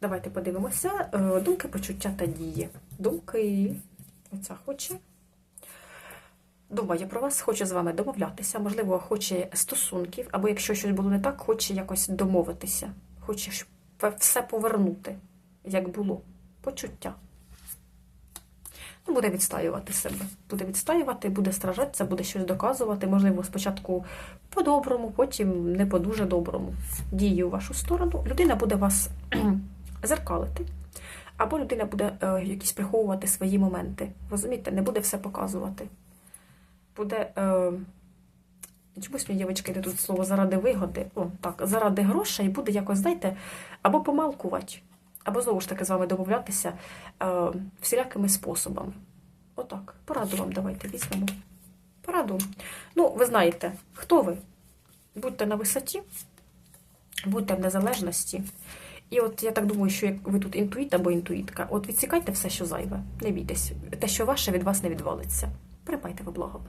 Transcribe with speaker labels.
Speaker 1: Давайте подивимося. Е, Думки, почуття та дії. Думки. Оця хоче. Думає про вас, хоче з вами домовлятися, можливо, хоче стосунків, або якщо щось було не так, хоче якось домовитися, хоче все повернути, як було. Почуття. Ну, буде відстаювати себе. Буде відстаювати, буде стражатися, буде щось доказувати. Можливо, спочатку по-доброму, потім не по дуже доброму. Дії у вашу сторону. Людина буде вас зеркалити, або людина буде е, якісь приховувати свої моменти. Розумієте, не буде все показувати. Буде. Е, Чомусь мені, дівчатки, йде тут слово заради вигоди. О, так, заради грошей буде якось, знаєте, або помалкувати, або знову ж таки з вами домовлятися е, всілякими способами. Отак. Пораду вам давайте візьмемо. Пораду. Ну, ви знаєте, хто ви? Будьте на висоті, будьте в незалежності. І от я так думаю, що як ви тут інтуїт або інтуїтка, от відсікайте все, що зайве. Не бійтесь. Те, що ваше, від вас не відвалиться. Припайте ви благо.